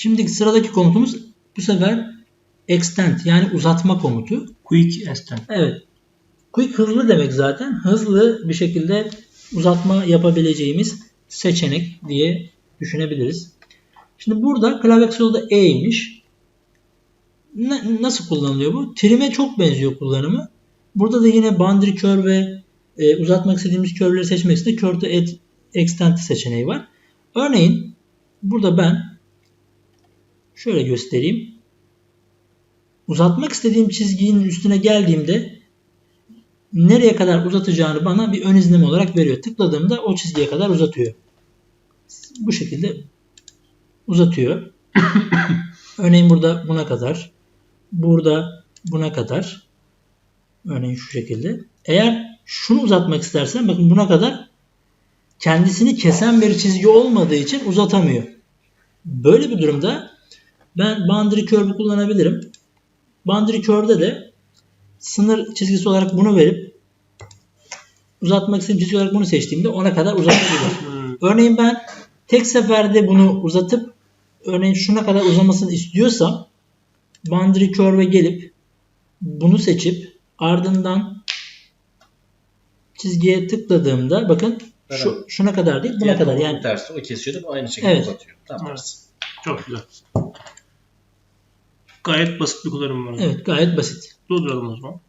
Şimdi sıradaki komutumuz bu sefer extend yani uzatma komutu. Quick extend. Evet. Quick hızlı demek zaten. Hızlı bir şekilde uzatma yapabileceğimiz seçenek diye düşünebiliriz. Şimdi burada klavye aksolda E'ymiş. Na- nasıl kullanılıyor bu? Trim'e çok benziyor kullanımı. Burada da yine boundary curve ve e, uzatmak istediğimiz curve'leri seçmek için de curve to extend seçeneği var. Örneğin burada ben şöyle göstereyim. Uzatmak istediğim çizginin üstüne geldiğimde nereye kadar uzatacağını bana bir ön izleme olarak veriyor. Tıkladığımda o çizgiye kadar uzatıyor. Bu şekilde uzatıyor. Örneğin burada buna kadar. Burada buna kadar. Örneğin şu şekilde. Eğer şunu uzatmak istersen bakın buna kadar kendisini kesen bir çizgi olmadığı için uzatamıyor. Böyle bir durumda ben boundary curve'ü kullanabilirim. Boundary curve'de de sınır çizgisi olarak bunu verip uzatmak istediğim çizgi olarak bunu seçtiğimde ona kadar uzatabilirim. Hmm. Örneğin ben tek seferde bunu uzatıp örneğin şuna kadar uzamasını istiyorsam boundary curve'e gelip bunu seçip ardından çizgiye tıkladığımda bakın şu, şuna kadar değil buna Diğer kadar yani tersi o kesiyordu bu aynı şekilde Evet. uzatıyor. Tam Evet. tersi. Çok güzel. Gayet basit bir kullanım var. evet gayet basit. Durduralım o zaman.